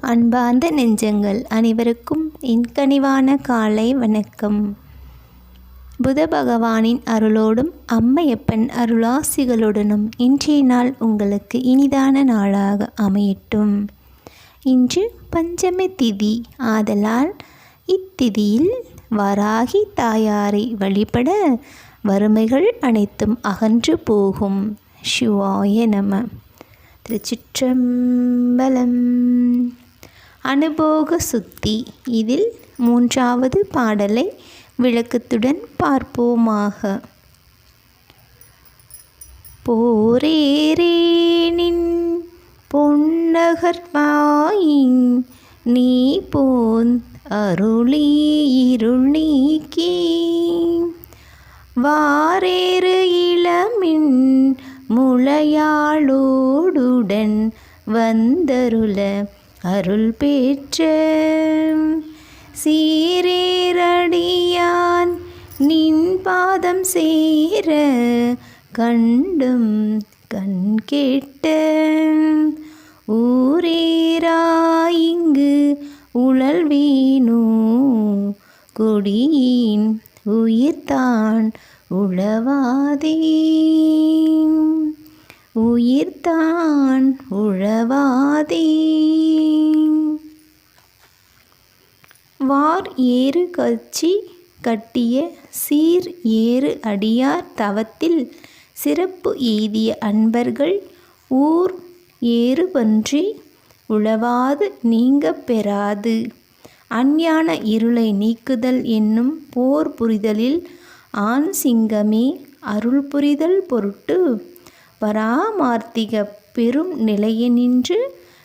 அன்பார்ந்த நெஞ்சங்கள் அனைவருக்கும் இன்கனிவான காலை வணக்கம். புத பகவானின் அருளோடும் அம்மையப்பன் அருளாசிகளுடனும் இன்றைய நாள் உங்களுக்கு இனிதான நாளாக அமையட்டும். இன்று பஞ்சமி திதி. ஆதலால் இத்திதியில் வராகி தாயாரை வழிபட வறுமைகள் அனைத்தும் அகன்று போகும். சிவாய நம. திருச்சிற்றம்பலம். அனுபோக சுத்தி இதில் மூன்றாவது பாடலை விளக்கத்துடன் பார்ப்போமாக. போரேரேனின் பொன்னகர்வாயின் நீ போன் அருளி இருள் நீக்கி. வாரேறு இளமின் முளையாளோடுடன் வந்தருள அருள் பெற்ற சீரேரடியான் நின் பாதம் சேர கண்டும் கண் கேட்ட. ஊரேராயிங்கு உழல் வீணோ கொடியின் உயிர்த்தான் உழவாதே. உயிர்தான் உழவாதே. வார் ஏறு கட்சி கட்டிய சீர் ஏறு அடியார் தவத்தில் சிறப்பு எய்திய அன்பர்கள் ஊர் ஏறு பன்றி உழவாது நீங்க பெறாது. அஞ்ஞான இருளை நீக்குதல் என்னும் போர் புரிதலில் ஆண் சிங்கமே அருள் புரிதல் பொருட்டு பராமார்த்திக பெரும் நிலையினின்று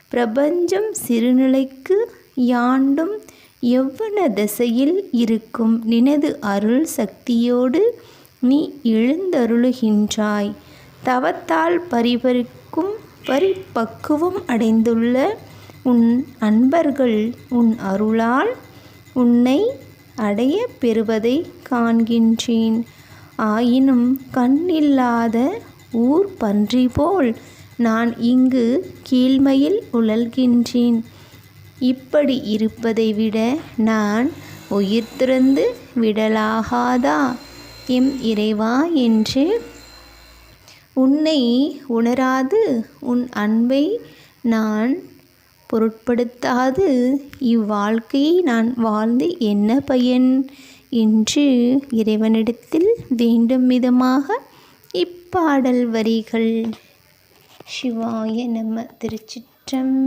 பிரபஞ்சம் சிறுநிலைக்கு யாண்டும் எவ்வன திசையில் இருக்கும் நினது அருள் சக்தியோடு நீ எழுந்தருளுகின்றாய். தவத்தால் பரிபரிக்கும் பரிபக்குவம் அடைந்துள்ள உன் அன்பர்கள் உன் அருளால் உன்னை அடைய பெறுவதை காண்கின்றேன். ஆயினும் கண்ணில்லாத ஊர் பன்றி போல் நான் இங்கு கீழ்மையில் உழல்கின்றேன். இப்படி இருப்பதை விட நான் உயிர் துறந்து விடலாகாதா? எம் இறைவா என்று. உன்னை உணராது உன் அன்பை நான் பொருட்படுத்தாது. இவ்வாழ்க்கையை நான் வாழ்ந்து என்ன பயன்? என்று இறைவனிடத்தில் வேண்டும் விதமாக இப்பாடல் வரிகள். சிவாய நம திருச்சிற்றம்பலம்.